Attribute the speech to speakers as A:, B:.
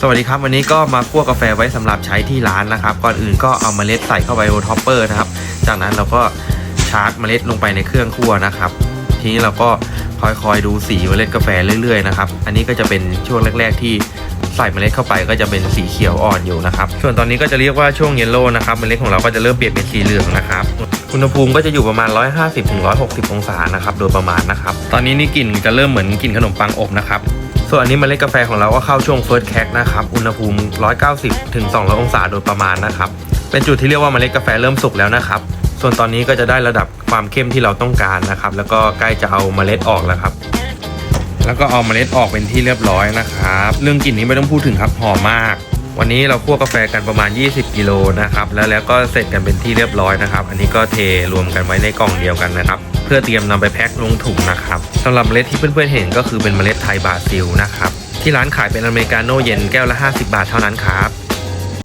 A: สวัสดีครับวันนี้ก็มาคั่วกาแฟไว้สำหรับใช้ที่ร้านนะครับ ก่อนอื่นก็เอาเมล็ดใส่เข้าไปบนท็อปเปอร์นะครับ จากนั้นเราก็ชาร์จเมล็ดลงไปในเครื่องคั่วนะครับ ทีนี้เราก็คอยๆดูสีเมล็ดกาแฟเรื่อยๆนะครับ อันนี้ก็จะเป็นช่วงแรก ๆ ที่ ใส่เมล็ดเข้าไปก็จะเป็นสีเขียวอ่อนอยู่นะครับส่วนตอนนี้ก็จะเรียกว่าช่วงเยลโล่นะครับเมล็ดของเราก็จะเริ่มเปลี่ยนเป็นสีเหลืองนะครับอุณหภูมิก็จะอยู่ประมาณ 150-160 องศานะครับโดยประมาณนะครับตอนนี้นี่กลิ่นจะเริ่มเหมือนกลิ่นขนมปังอบนะครับส่วนอันนี้เมล็ดกาแฟของเราก็เข้าช่วงเฟิร์สแคคนะครับ อุณหภูมิ 190ถึง200 องศาโดยประมาณนะครับ เป็นจุดที่เรียกว่าเมล็ดกาแฟเริ่มสุกแล้วนะครับ ส่วนตอนนี้ก็จะได้ระดับความเข้มที่เราต้องการนะครับ แล้วก็ใกล้จะเอาเมล็ดออกแล้วครับ แล้วก็เอาเมล็ดออกเป็นที่เรียบร้อยนะครับ เรื่องกลิ่นนี้ไม่ต้องพูดถึงครับหอมมาก วันนี้เราคั่วกาแฟกันประมาณ 20 กิโลนะครับแล้วแล้วก็เสร็จกันเป็นที่เรียบร้อยนะครับ อันนี้ก็เทรวมกันไว้ในกล่องเดียวกันนะครับเพื่อเตรียมนำไปแพ็คลงถุงนะครับสำหรับเมล็ดที่เพื่อนๆเห็นก็คือเป็นเมล็ดไทยบราซิลนะครับที่ร้านขายเป็นอเมริกาโน่เย็นแก้วละ 50 บาทเท่านั้นครับ